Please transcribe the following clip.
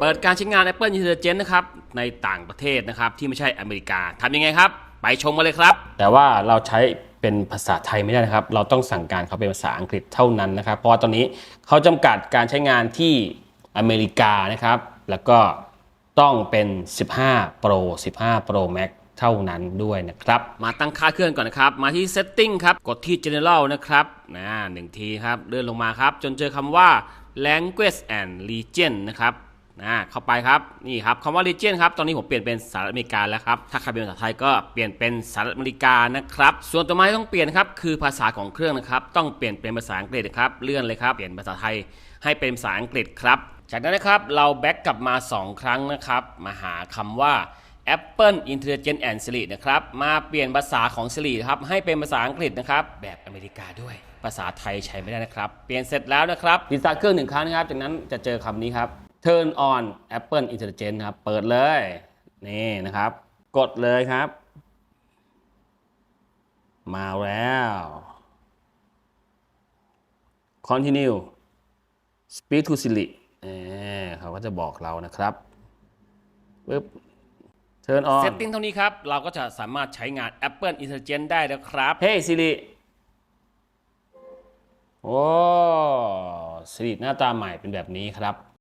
เปิดการใช้งาน Apple Intelligence นะครับในต่างประเทศนะครับที่ไม่ใช่อเมริกาทำยังไงครับ ไปชมมาเลยครับ แต่ว่าเราใช้เป็นภาษาไทยไม่ได้นะครับ เราต้องสั่งการเขาเป็นภาษาอังกฤษเท่านั้นนะครับ เพราะว่าตอนนี้เขาจำกัดการใช้งานที่อเมริกานะครับ แล้วก็ต้องเป็น 15 Pro 15 Pro Max เท่านั้นด้วยนะครับ มาตั้งค่าเครื่องก่อนนะครับ มาที่ Setting ครับ กดที่ General นะครับนะหนึ่งทีครับ เลื่อนลงมาครับ จนเจอคำว่า Language and Region นะครับ นะเข้าไปครับนี่ครับคำว่า Region ครับตอนนี้ผมเปลี่ยนเป็นสหรัฐอเมริกาแล้วครับถ้าใครเป็นภาษาไทยก็เปลี่ยนเป็นสหรัฐอเมริกานะครับส่วนต่อมาที่ต้องเปลี่ยนครับคือภาษาของเครื่องนะครับต้องเปลี่ยนเป็นภาษาอังกฤษครับเลื่อนเลยครับเปลี่ยนภาษาไทยให้เป็นภาษาอังกฤษครับจากนั้นนะครับเราแบ็กกลับมา 2 ครั้งนะครับมาหาคำว่า Apple Intelligent and Siri นะครับมาเปลี่ยนภาษาของ Siri ครับให้เป็นภาษาอังกฤษนะครับแบบอเมริกาด้วย ภาษาไทยใช้ไม่ได้นะครับ เปลี่ยนเสร็จแล้วนะครับรีสตาร์ทเครื่องหนึ่งครั้งนะครับจากนั้นจะเจอคำนี้ครับ Turn on Apple Intelligent ครับ เปิดเลย นี่นะครับ กดเลยครับ มาแล้ว Continue Speak to Siri เอ่อเขาก็จะบอกเรานะครับปึ๊บ Turn on เซตติ้งเท่านี้ครับ เราก็จะสามารถใช้งาน Apple Intelligence ได้แล้วครับ Hey Siri โอ้ Siri หน้าตาใหม่เป็นแบบนี้ครับ